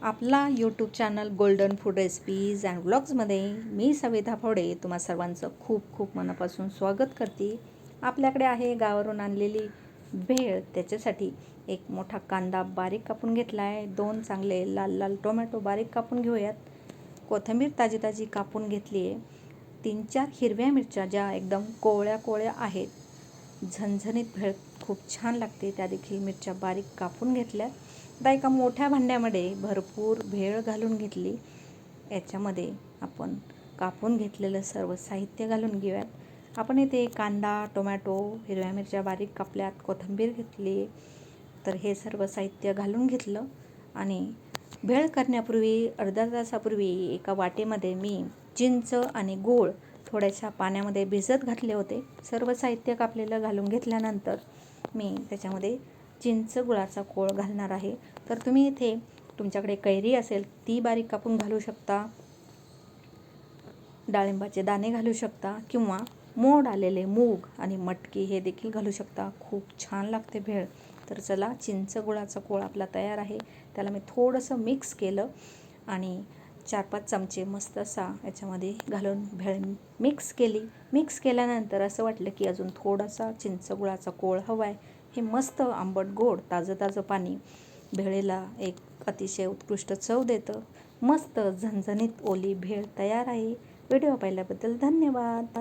आपला YouTube channel golden food recipes and ब्लॉग्समध्ये मी सविता फोडे तुम्हा सर्वांचं खूप खूप मनापासून स्वागत करते. आपल्याकडे आहे गावावरून आणलेली भेळ. त्याच्यासाठी एक मोठा कांदा बारीक कापून घेतला आहे दोन चांगले लाल लाल टोमॅटो बारीक कापून घेऊयात. कोथिंबीर ताजी ताजी कापून घेतली आहे तीन चार हिरव्या मिरच्या ज्या एकदम कोवळ्या कोवळ्या आहेत. झणझणीत भेळ खूप छान लागते. त्या देखील मिरच्या बारीक कापून घेतल्या. आता एका मोठ्या भांड्यामध्ये भरपूर भेळ घालून घेतली. याच्यामध्ये आपण कापून घेतलेलं सर्व साहित्य घालून घेऊयात. आपण इथे कांदा टोमॅटो हिरव्या मिरच्या बारीक कापल्यात कोथिंबीर घेतली. तर हे सर्व साहित्य घालून घेतलं. आणि भेळ करण्यापूर्वी अर्धा तासापूर्वी एका वाटेमध्ये मी चिंच आणि गूळ थोड्याशा पाण्यामध्ये भिजत घातले होते. सर्व साहित्य कापलेलं घालून घेतल्यानंतर मी त्याच्यामध्ये चिंच गुळाचा कोळ घालणार आहे. तर तुम्ही इथे तुमच्याकडे कैरी असेल ती बारीक कापून घालू शकता. डाळिंबाचे दाणे घालू शकता किंवा मोड आलेले मूग आणि मटकी हे देखील घालू शकता. खूप छान लागते भेळ. तर चला चिंच गुळाचा कोळ आपला तयार आहे. त्याला मी थोडंसं मिक्स केलं आणि चार पाच चमचे मस्त असा याच्यामध्ये घालून भेळ मिक्स केली. मिक्स केल्यानंतर असं वाटलं की अजून थोडासा चिंच गुळाचा कोळ हवा आहे हे मस्त आंबट गोड ताजं ताजं पाणी भेळेला एक अतिशय उत्कृष्ट चव देतं. मस्त झणझणीत ओली भेळ तयार आहे. व्हिडिओ पाहिल्याबद्दल धन्यवाद.